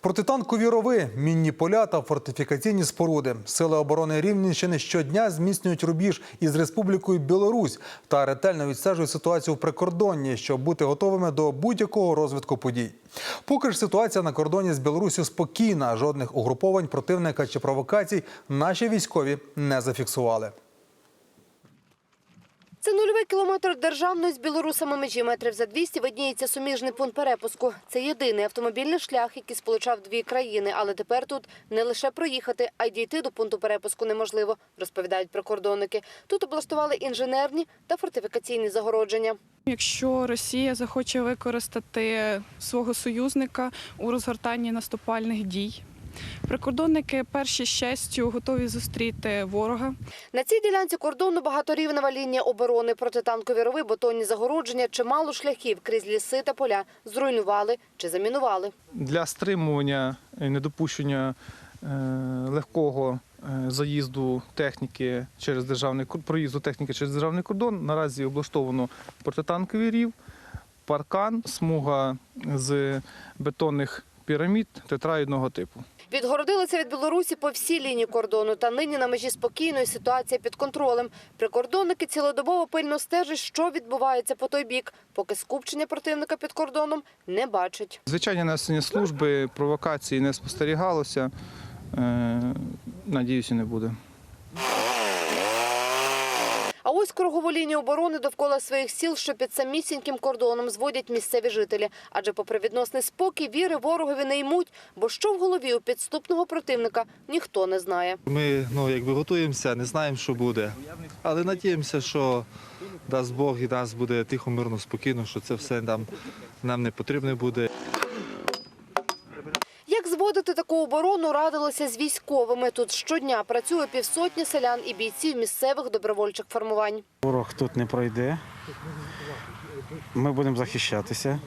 Протитанкові рови, мінні поля та фортифікаційні споруди. Сили оборони Рівненщини щодня зміцнюють рубіж із Республікою Білорусь та ретельно відстежують ситуацію в прикордонні, щоб бути готовими до будь-якого розвитку подій. Поки ж ситуація на кордоні з Білоруссю спокійна, жодних угруповань противника чи провокацій наші військові не зафіксували. Це нульовий кілометр державної з білорусами межі метрів за 200 видніється суміжний пункт перепуску. Це єдиний автомобільний шлях, який сполучав дві країни. Але тепер тут не лише проїхати, а й дійти до пункту перепуску неможливо, розповідають прикордонники. Тут облаштували інженерні та фортифікаційні загородження. Якщо Росія захоче використати свого союзника у розгортанні наступальних дій, прикордонники перші з честю готові зустріти ворога. На цій ділянці кордону багаторівнева лінія оборони, протитанкові рови, бетонні загородження, чимало шляхів крізь ліси та поля зруйнували чи замінували. для стримування і недопущення е, легкого е, заїзду техніки через державний проїзду техніки через державний кордон наразі облаштовано протитанковий рів, паркан, смуга з бетонних пірамід тетраїдного типу. Відгородилися від Білорусі по всій лінії кордону. Та нині на межі спокійної ситуація під контролем. Прикордонники цілодобово пильно стежать, що відбувається по той бік, поки скупчення противника під кордоном не бачать. Звичайні несення служби, провокації не спостерігалося. Е, Надіюся, не буде. А ось кругову лінію оборони довкола своїх сіл, що під самісіньким кордоном зводять місцеві жителі. Адже попри відносний спокій, віри ворогові не ймуть, бо що в голові у підступного противника ніхто не знає. Ми ну, якби готуємося, не знаємо, що буде. Але надіємося, що дасть Бог і нас буде тихо, мирно, спокійно, що це все нам, нам не потрібно буде. Таку оборону, радилося з військовими. Тут щодня працює півсотні селян і бійців місцевих добровольчих формувань. Ворог тут не пройде. Ми будемо захищатися.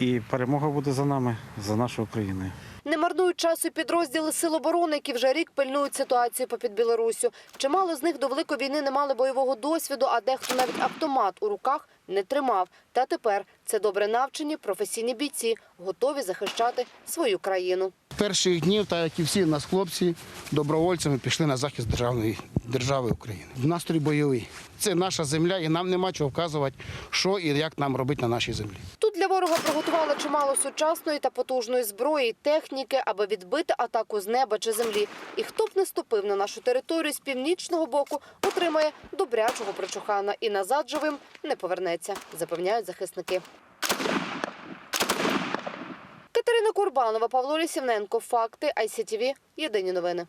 І перемога буде за нами, за нашою Україною. Не марнують часу підрозділи сил оборони, які вже рік пильнують ситуацію попід Білоруссю. Чимало з них до великої війни не мали бойового досвіду, а дехто навіть автомат у руках не тримав. Та тепер це добре навчені професійні бійці, готові захищати свою країну. Перших днів, так як і всі нас хлопці, добровольцями пішли на захист державної держави України. Настрій бойовий. Це наша земля, і нам нема чого вказувати, що і як нам робити на нашій землі. Тут для ворога приготували чимало сучасної та потужної зброї техніки, аби відбити атаку з неба чи землі. І хто б не ступив на нашу територію з північного боку, отримає добрячого прочухана і назад живим не повернеться, запевняють захисники. Катерина Курбанова, Павло Лісівненко. Факти ICTV. Єдині новини.